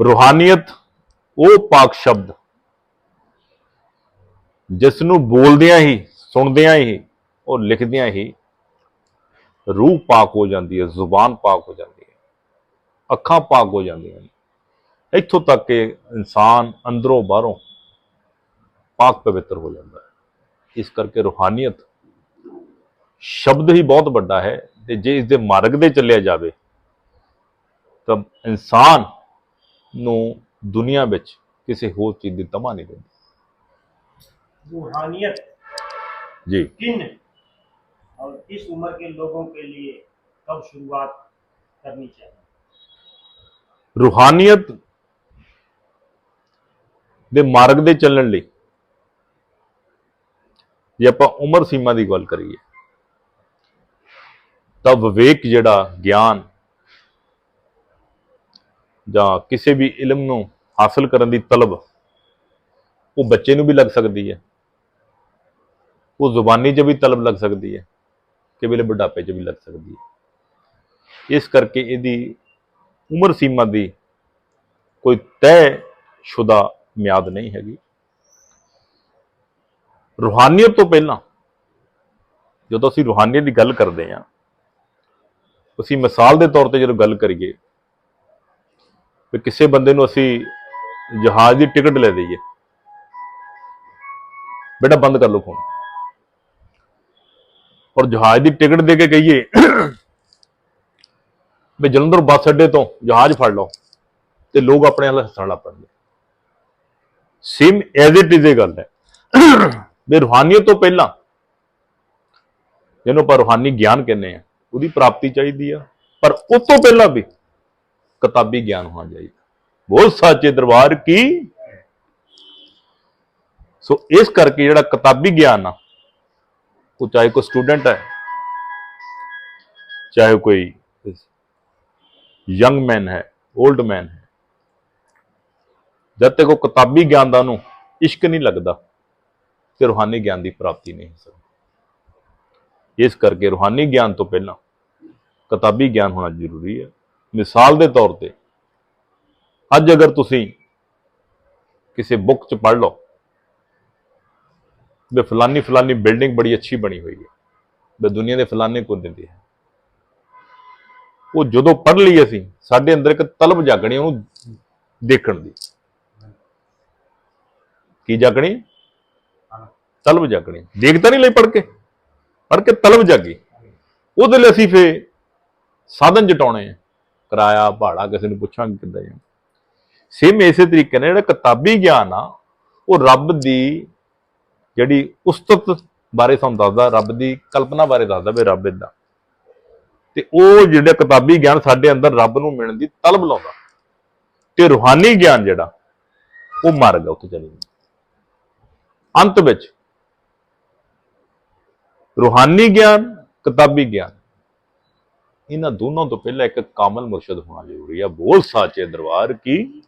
ਰੂਹਾਨੀਅਤ, ਉਹ ਪਾਕ ਸ਼ਬਦ। ਜਿਸ ਨੂੰ ਬੋਲਦਿਆਂ ਹੀ, ਸੁਣਦਿਆਂ ਹੀ, ਉਹ ਲਿਖਦਿਆਂ ਹੀ ਰੂਹ ਪਾਕ ਹੋ ਜਾਂਦੀ ਹੈ, ਜ਼ੁਬਾਨ ਪਾਕ ਹੋ ਜਾਂਦੀ ਹੈ, ਅੱਖਾਂ ਪਾਕ ਹੋ ਜਾਂਦੀਆਂ ਨੇ। ਇੱਥੋਂ ਤੱਕ ਕਿ ਇਨਸਾਨ ਅੰਦਰੋਂ ਬਾਹਰੋਂ ਪਾਕ ਪਵਿੱਤਰ ਹੋ ਜਾਂਦਾ ਹੈ। ਇਸ ਕਰਕੇ ਰੂਹਾਨੀਅਤ ਸ਼ਬਦ ਹੀ ਬਹੁਤ ਵੱਡਾ ਹੈ ਤੇ ਜੇ ਇਸ ਦੇ ਮਾਰਗ ਦੇ ਚੱਲਿਆ ਜਾਵੇ, ਤਾਂ ਇਨਸਾਨ ਨੂੰ ਦੁਨੀਆ ਵਿੱਚ ਕਿਸੇ ਹੋਰ ਚੀਜ਼ ਦੀ ਤਮਾ ਨਹੀਂ ਰਹਿੰਦੀ रूहानियत ਜੀ किन और किस उम्र के लोगों के लिए कब शुरुआत करनी चाहिए ਰੂਹਾਨੀਅਤ ਦੇ ਮਾਰਗ ਦੇ ਚੱਲਣ ਲਈ ਜੇ ਆਪਾਂ ਉਮਰ ਸੀਮਾ ਦੀ ਗੱਲ ਕਰੀਏ ਤਾਂ ਵਿਵੇਕ ਜਿਹੜਾ ਗਿਆਨ ਜਾਂ ਕਿਸੇ ਵੀ ਇਲਮ ਨੂੰ ਹਾਸਲ ਕਰਨ ਦੀ ਤਲਬ, ਉਹ ਬੱਚੇ ਨੂੰ ਵੀ ਲੱਗ ਸਕਦੀ ਹੈ। ਉਹ ਜ਼ੁਬਾਨੀ 'ਚ ਵੀ ਤਲਬ ਲੱਗ ਸਕਦੀ ਹੈ ਕਿ ਵੇਲੇ ਬੁਢਾਪੇ 'ਚ ਵੀ ਲੱਗ ਸਕਦੀ ਹੈ। ਇਸ ਕਰਕੇ ਇਹਦੀ ਉਮਰ ਸੀਮਾ ਦੀ ਕੋਈ ਤੈਅ ਸ਼ੁਦਾ ਮਿਆਦ ਨਹੀਂ ਹੈਗੀ। ਰੂਹਾਨੀਅਤ ਤੋਂ ਪਹਿਲਾਂ ਜਦੋਂ ਅਸੀਂ ਰੂਹਾਨੀਅਤ ਦੀ ਗੱਲ ਕਰਦੇ ਹਾਂ, ਅਸੀਂ ਮਿਸਾਲ ਦੇ ਤੌਰ ਤੇ ਜਦੋਂ ਗੱਲ ਕਰੀਏ ਵੀ ਕਿਸੇ ਬੰਦੇ ਨੂੰ ਅਸੀਂ ਜਹਾਜ਼ ਦੀ ਟਿਕਟ ਲੈ ਦਈਏ ਬੇਟਾ ਬੰਦ ਕਰ ਲਓ ਫੋਨ ਔਰ ਜਹਾਜ਼ ਦੀ ਟਿਕਟ ਦੇ ਕੇ ਕਹੀਏ ਵੀ ਜਲੰਧਰ ਬੱਸ ਅੱਡੇ ਤੋਂ ਜਹਾਜ਼ ਫੜ ਲਓ ਤੇ ਲੋਕ ਆਪਣੇ ਨਾਲ ਹੱਸਣ ਲੱਗ ਪੈਂਦੇ ਸੇਮ ਐਜ਼ ਇਟ ਇਜ਼ ਇਹ ਗੱਲ ਹੈ। ਵੀ ਰੂਹਾਨੀਅਤ ਤੋਂ ਪਹਿਲਾਂ ਜਿਹਨੂੰ ਆਪਾਂ ਰੂਹਾਨੀ ਗਿਆਨ ਕਹਿੰਦੇ ਆ ਉਹਦੀ ਪ੍ਰਾਪਤੀ ਚਾਹੀਦੀ ਆ। ਪਰ ਉਸ ਤੋਂ ਪਹਿਲਾਂ ਵੀ ਕਿਤਾਬੀ ਗਿਆਨ ਹੋਣਾ ਚਾਹੀਦਾ। ਬੋਲ ਸਾਚੇ ਦਰਬਾਰ ਕੀ? ਸੋ ਇਸ ਕਰਕੇ ਜਿਹੜਾ ਕਿਤਾਬੀ ਗਿਆਨ ਆ, ਉਹ ਚਾਹੇ ਕੋਈ ਸਟੂਡੈਂਟ ਹੈ, ਚਾਹੇ ਕੋਈ ਯੰਗ ਮੈਨ ਹੈ 올ਡ ਮੈਨ ਹੈ, ਜਦ ਤੱਕ ਉਹ ਕਿਤਾਬੀ ਗਿਆਨ ਦਾ ਉਹਨੂੰ ਇਸ਼ਕ ਨਹੀਂ ਲੱਗਦਾ, ਤੇ ਰੂਹਾਨੀ ਗਿਆਨ ਦੀ ਪ੍ਰਾਪਤੀ ਨਹੀਂ ਹੋ ਸਕਦੀ। ਇਸ ਕਰਕੇ ਰੂਹਾਨੀ ਗਿਆਨ ਤੋਂ ਪਹਿਲਾਂ ਕਿਤਾਬੀ ਗਿਆਨ ਹੋਣਾ ਜ਼ਰੂਰੀ ਹੈ। ਮਿਸਾਲ ਦੇ ਤੌਰ ਤੇ, ਅੱਜ ਅਗਰ ਤੁਸੀਂ ਕਿਸੇ ਬੁੱਕ 'ਚ ਪੜ੍ਹ ਲਓ ਵੀ ਫਲਾਨੀ ਫਲਾਨੀ ਬਿਲਡਿੰਗ ਬੜੀ ਅੱਛੀ ਬਣੀ ਹੋਈ ਹੈ, ਵੀ ਦੁਨੀਆ ਦੇ ਫਲਾਨੇ ਕੋਨੇ ਦੀ ਹੈ। ਉਹ ਜਦੋਂ ਪੜ੍ਹ ਲਈ ਅਸੀਂ, ਸਾਡੇ ਅੰਦਰ ਇੱਕ ਤਲਬ ਜਾਗਣੀ ਉਹਨੂੰ ਦੇਖਣ ਦੀ। ਕੀ ਜਾਗਣੀ? ਤਲਬ ਜਾਗਣੀ। ਦੇਖ ਤਾਂ ਨਹੀਂ ਲਈ ਪੜ੍ਹ ਕੇ ਪੜ੍ਹ ਕੇ ਤਲਬ ਜਾਗੀ। ਉਹਦੇ ਲਈ ਅਸੀਂ ਫੇ ਸਾਧਨ ਜਟਾਉਣੇ ਆ। ਕਿਰਾਇਆ, ਭਾੜਾ ਕਿਸੇ ਨੂੰ ਪੁੱਛਾਂਗੇ ਕਿੱਦਾਂ ਜਾਣਾ ਸੇਮ ਇਸੇ ਤਰੀਕੇ ਨਾਲ ਜਿਹੜਾ ਕਿਤਾਬੀ ਗਿਆਨ ਆ, ਉਹ ਰੱਬ ਦੀ ਜਿਹੜੀ ਉਸਤਤ ਬਾਰੇ ਸਾਨੂੰ ਦੱਸਦਾ, ਰੱਬ ਦੀ ਕਲਪਨਾ ਬਾਰੇ ਦੱਸਦਾ ਵੀ ਰੱਬ ਇਦਾਂ ਤੇ ਉਹ ਜਿਹੜਾ ਕਿਤਾਬੀ ਗਿਆਨ ਸਾਡੇ ਅੰਦਰ ਰੱਬ ਨੂੰ ਮਿਲਣ ਦੀ ਤਲਬ ਲਾਉਂਦਾ। ਤੇ ਰੂਹਾਨੀ ਗਿਆਨ ਜਿਹੜਾ, ਉਹ ਮਰ ਗਿਆ ਉੱਥੇ ਚਲੇ ਗਿਆ ਅੰਤ ਵਿੱਚ ਰੂਹਾਨੀ ਗਿਆਨ, ਕਿਤਾਬੀ ਗਿਆਨ ਇਹਨਾਂ ਦੋਨੋਂ ਤੋਂ ਪਹਿਲਾਂ ਇੱਕ ਕਾਮਲ ਮੁਰਸ਼ਦ ਹੋਣਾ ਜ਼ਰੂਰੀ ਆ। ਬੋਲ ਸਾਚੇ ਦਰਬਾਰ ਕੀ?